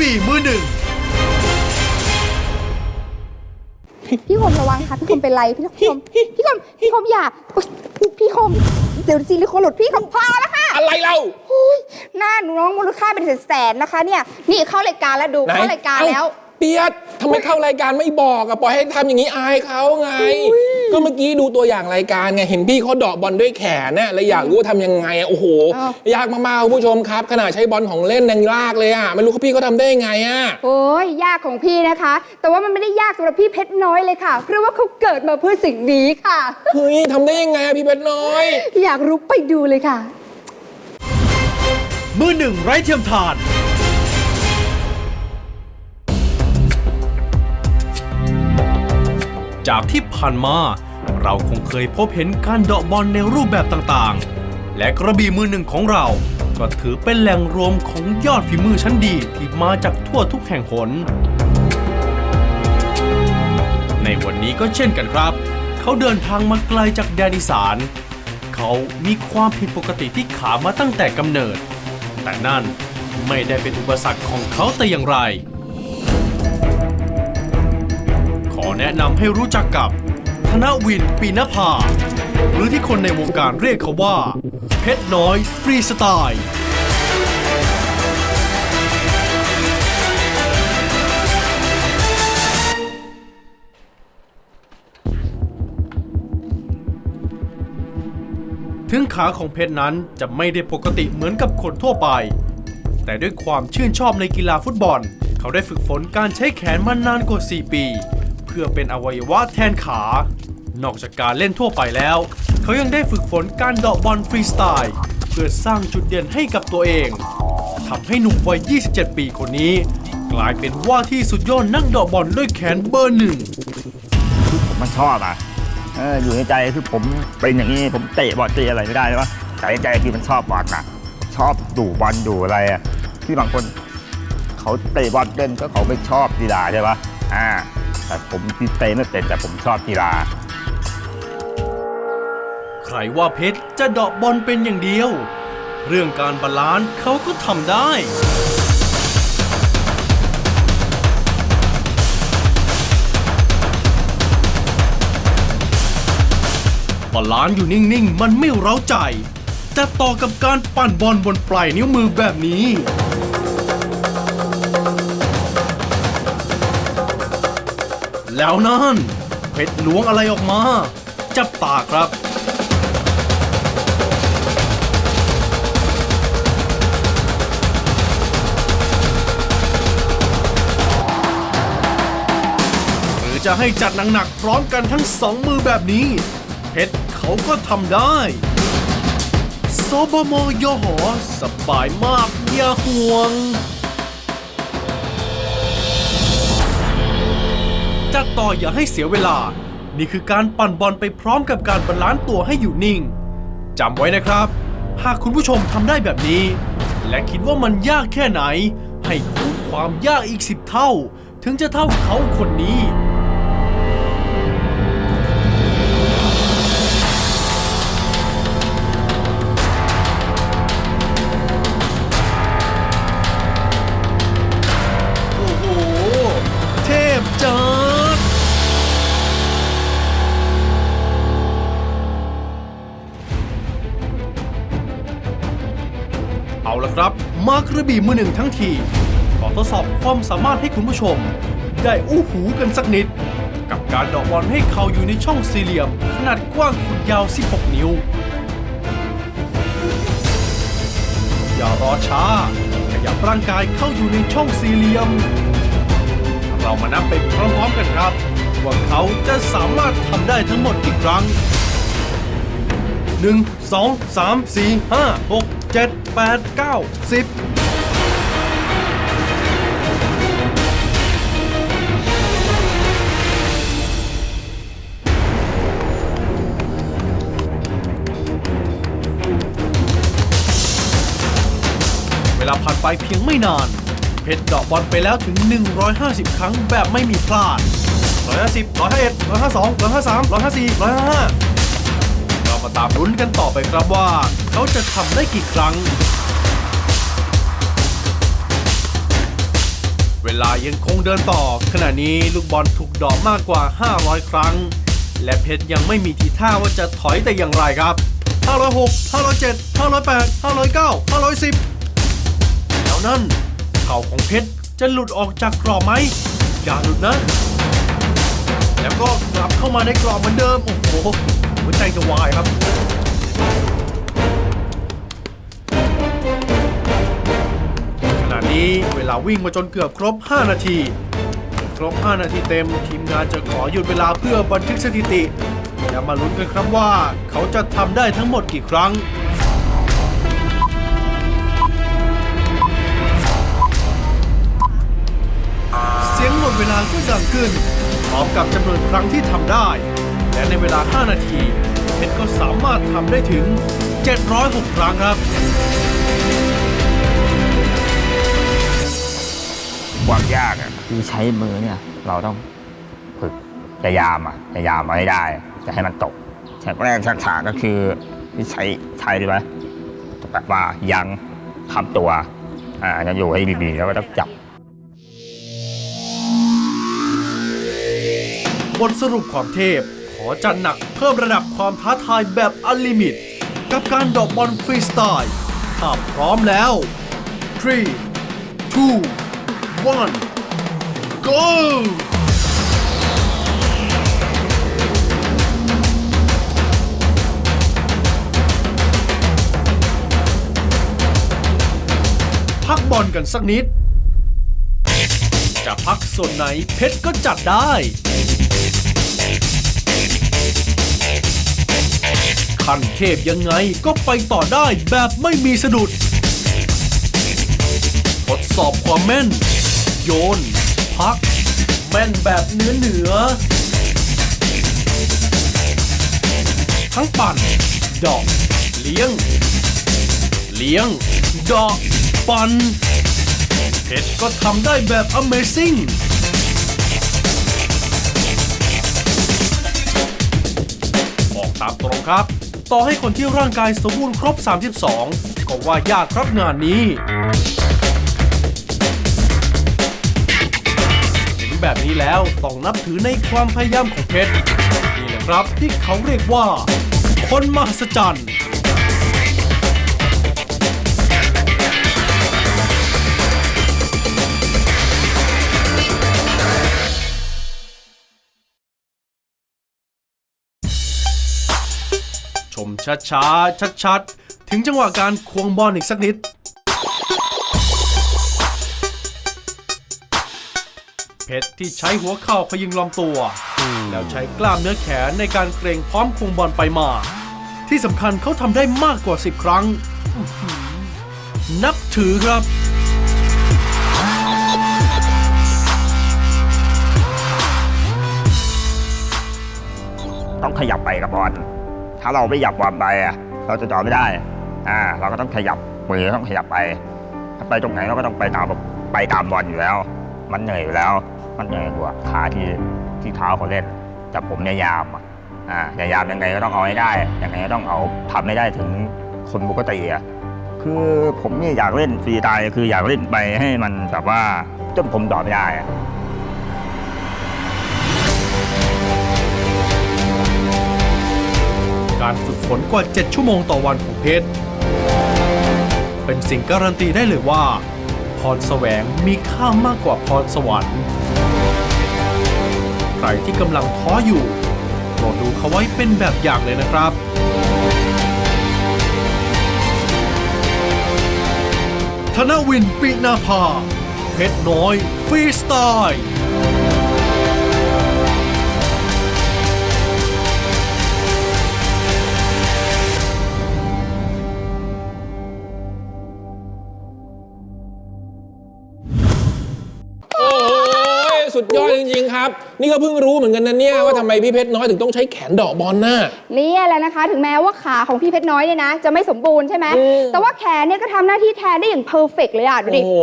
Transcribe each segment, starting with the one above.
บี่มือหนึ่งพี่คมระวังค่ะพี่คมเป็นไรพี่คมพี่คมพี่คมอย่าอุ๊ยพี่คมเดี๋ยวซิลิโคนหลุดพี่คมพอแล้วค่ะอะไรเราอุ๊ยหน้าหนูน้องมูลค่าเป็นแสนๆนะคะเนี่ยนี่เข้ารายการแล้วดูไหนเข้ารายการแล้วเอ้เปียดทำไมเข้ารายการไม่บอกอะปล่อยให้ทำอย่างนี้อายเขาไง ก็เมื่อกี้ดูตัวอย่างรายการไงเห็นพี่เขาเดาะบอลด้วยแขนเนี่ยเลยอยากรู้ว่าทำยังไงอะโอ้โห อ้าว ยากมากๆคุณผู้ชมครับ ขนาดใช้บอลของเล่นยังยากเลยอะไม่รู้เขาพี่เขาทำได้ยังไงอะโอ้ยยากของพี่นะคะ แต่ว่ามันไม่ได้ยากสำหรับพี่เพชรน้อยเลยค่ะ เพราะว่าเขาเกิดมาเพื่อสิ่งนี้ค่ะ เฮ้ยทำได้ยังไงอะพี่เพชรน้อย อยากรู้ไปดูเลยค่ะ มือหนึ่งไร้เทียมทาน จากที่ผ่านมา เราคงเคยพบเห็นการเดาะบอลในรูปแบบต่างๆ และกระบี่มือหนึ่งของเรา ก็ถือเป็นแหล่งรวมของยอดฝีมือชั้นดีที่มาจากทั่วทุกแห่งหน ในวันนี้ก็เช่นกันครับ เขาเดินทางมาไกลจากแดนอีสาน เขามีความผิดปกติที่ขามาตั้งแต่กำเนิด แต่นั่นไม่ได้เป็นอุปสรรคของเขาแต่อย่างไร ขอแนะนำให้รู้จักกับ ธนวินปีนภา หรือที่คนในวงการเรียกเขาว่า เพชรน้อยฟรีสไตล์ถึงขาของเพชรนั้นจะไม่ได้ปกติเหมือนกับคนทั่วไป แต่ด้วยความชื่นชอบในกีฬาฟุตบอล เขาได้ฝึกฝนการใช้แขนมานานกว่า 4 ปี เพื่อเป็นอวัยวะแทนขา นอกจากการเล่นทั่วไปแล้ว เขายังได้ฝึกฝนการเดาะบอลฟรีสไตล์ เพื่อสร้างจุดเด่นให้กับตัวเองทำให้หนุ่มวัย 27 ปีคนนี้ กลายเป็นว่าที่สุดยอดนักเดาะบอลด้วยแขนเบอร์หนึ่งมันชอบอะออยู่ในใจคือผมเป็นอย่างนี้ผมเตะบอลเตะอะไรไม่ได้ใช่ปะแต่ในใจคือมันชอบบอลนะชอบดูบอลดูอะไรอะที่บางคนเขาเตะบอลเป็นก็เขาไม่ชอบกีฬาใช่ปะอ่าแต่ผมที่เตะไม่เป็นแต่ผมชอบกีฬา ใครว่าเพชรจะเดาะบอลเป็นอย่างเดียว เรื่องการบาลานซ์เขาก็ทำได้บาลานซ์อยู่นิ่งๆ มันไม่เร้าใจ จะต่อกับการปั่นบอลบนปลายนิ้วมือแบบนี้ แล้วนั่น เพชรล้วงอะไรออกมา จับตาครับ จะให้จัดหนักๆพร้อมกันทั้งสองมือแบบนี้ เพชรเขาก็ทำได้สบมยหอสบายมากอย่าห่วง จัดต่ออย่าให้เสียเวลา นี่คือการปั่นบอลไปพร้อมกับการบาลานซ์ตัวให้อยู่นิ่งจำไว้นะครับ หากคุณผู้ชมทำได้แบบนี้ และคิดว่ามันยากแค่ไหน ให้คูณความยากอีกสิบเท่า ถึงจะเท่าเขาคนนี้ เอาละครับ มากระบี่มือหนึ่งทั้งที ขอทดสอบความสามารถให้คุณผู้ชม ได้อู้หูกันสักนิด กับการเดอกบอลให้เขาอยู่ในช่องสี่เหลี่ยม ขนาดกว้างขุดยาว 16 นิ้ว อย่ารอช้า ขยับร่างกายเข้าอยู่ในช่องสี่เหลี่ยม เรามานับไปพร้อมๆกันครับ ว่าเขาจะสามารถทำได้ทั้งหมดกี่ครั้ง 1 2 3 4 5 6 7 8 9 10เวลาผ่านไปเพียงไม่นาน เพชรเดอกบอลไปแล้วถึง 150 ครั้งแบบไม่มีพลาด 150 151 152 153 154 155 มาตามลุ้นกันต่อไปครับว่า เขาจะทำได้กี่ครั้ง เวลายังคงเดินต่อ ขณะนี้ลูกบอลถูกดอกมากกว่า 500 ครั้ง และเพชรยังไม่มีทีท่าว่าจะถอยแต่อย่างไรครับ 506 507 508 509 510 แล้วนั่นเข่าของเพชรจะหลุดออกจากกรอบไหม อย่าหลุดนะ แล้วก็กลับเข้ามาในกรอบเหมือนเดิม โอ้โห หัวใจจะวายครับขณะนี้เวลาวิ่งมาจนเกือบครบ 5 นาที ครบ 5 นาทีเต็มทีมงานจะขอหยุดเวลาเพื่อบันทึกสถิติและมาลุ้นกันครับว่าเขาจะทำได้ทั้งหมดกี่ครั้งเสียงหมดเวลาก็ดังขึ้นพร้อมกับจำนวนครั้งที่ทำได้ และในเวลา 5 นาทีเพชรก็สามารถทำได้ถึง 706 ครั้งครับ ความยากอะคือใช้มือเนี่ย เราต้องฝึกพยายามอะพยายามมาให้ได้ จะให้มันตกใช้แรกทักษะก็คือที่ใช้ใช้ดีไหมแบบว่ายังทำตัวอ่าจะอยู่ให้ดีๆแล้วก็ต้องจับบทสรุปความเทพ ขอจัดหนักเพิ่มระดับความท้าทายแบบอันลิมิต กับการดอกบอลฟรีสไตล์ถ้าพร้อมแล้ว 3 2 1 go พักบอลกันสักนิด จะพักส่วนไหนเพชรก็จัดได้ ขั้นเทพยังไงก็ไปต่อได้แบบไม่มีสะดุด ทดสอบความแม่น โยน พัก แม่นแบบเนื้อเหนือ ทั้งปั่น ดอก เลี้ยง เลี้ยง ดอก ปั่นเพชรก็ทำได้แบบ Amazing บอกตามตรงครับ ต่อให้คนที่ร่างกายสมบูรณ์ครบ 32 ก็ว่ายากครับงานนี้เห็นแบบนี้แล้วต้องนับถือในความพยายามของเพชรนี่แหละครับที่เขาเรียกว่า คนมหัศจรรย์ มช้าๆ ชัดๆ ถึงจังหวะการควงบอลอีกสักนิด เพชรที่ใช้หัวเข่าพยุงลำตัว แล้วใช้กล้ามเนื้อแขนในการเกรงพร้อมควงบอลไปมา ที่สำคัญเขาทำได้มากกว่า 10 ครั้งอื้อหือนับถือครับต้องขยับไปกับบอลถ้าเราไม่หยับบอลไปอะเราจะจอไม่ได้อ่าเราก็ต้องขยับมือต้องขยับไปถ้าไปตรงไหนเราก็ต้องไปตามไปตามบอลอยู่แล้ว มันเหนื่อยอยู่แล้ว มันเหนื่อยกว่าขาที่ที่เท้าเขาเล่น แต่ผมพยายามอะอ่าพยายามยังไงก็ต้องเอาให้ได้ยังไงก็ต้องเอาทำให้ได้ถึงคนปกติอะคือผมเนี่ยอยากเล่นฟรีสไตล์คืออยากเล่นไปให้มันแบบว่าจนผมดอไม่ได้ การฝึกฝนกว่า 7 ชั่วโมงต่อวันของเพชร เป็นสิ่งการันตีได้เลยว่า พรแสวงมีค่ามากกว่าพรสวรรค์ใครที่กำลังท้ออยู่โปรดดูเขาไว้เป็นแบบอย่างเลยนะครับธนวินปินาภาเพชรน้อยฟรีสไตล์ สุดยอดจริงๆครับ นี่ก็เพิ่งรู้เหมือนกันนะเนี่ยว่าทำไมพี่เพชรน้อยถึงต้องใช้แขนเดอกบอลน่ะ เนี่ยแหละนะคะ ถึงแม้ว่าขาของพี่เพชรน้อยเนี่ยนะ จะไม่สมบูรณ์ใช่ไหมอืม แต่ว่าแขนเนี่ยก็ทำหน้าที่แทนได้อย่างเพอร์เฟกเลยอะดูดิ โอ้โห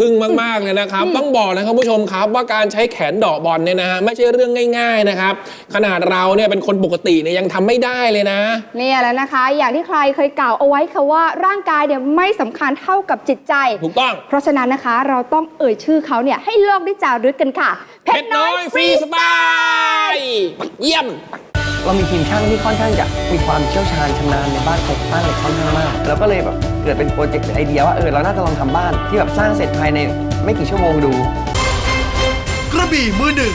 ทึ่งมาก ๆ เลยนะครับ ต้องบอกนะครับผู้ชมครับว่าการใช้แขนเดอกบอลเนี่ยนะฮะไม่ใช่เรื่องง่าย ๆ นะครับ ขนาดเราเนี่ยเป็นคนปกติเนี่ยยังทำไม่ได้เลยนะ เนี่ยแหละนะคะ อย่างที่ใครเคยกล่าวเอาไว้ค่ะว่าร่างกายเนี่ยไม่สำคัญเท่ากับจิตใจ ถูกต้อง เพราะฉะนั้นนะคะเราต้องเอ่ยชื่อเขาเนี่ยให้โลกได้จารึกกันค่ะเพชรน้อยฟรีสไตล์เยี่ยม เรามีทีมช่างที่ค่อนข้างจะมีความเชี่ยวชาญชำนาญในบ้านโครงสร้างเหล็กค่อนข้างมาก แล้วก็เลยแบบเกิดเป็นโปรเจกต์หรือไอเดียว่าเออเราน่าจะลองทำบ้านที่แบบสร้างเสร็จภายในไม่กี่ชั่วโมงดู กระบี่มือหนึ่ง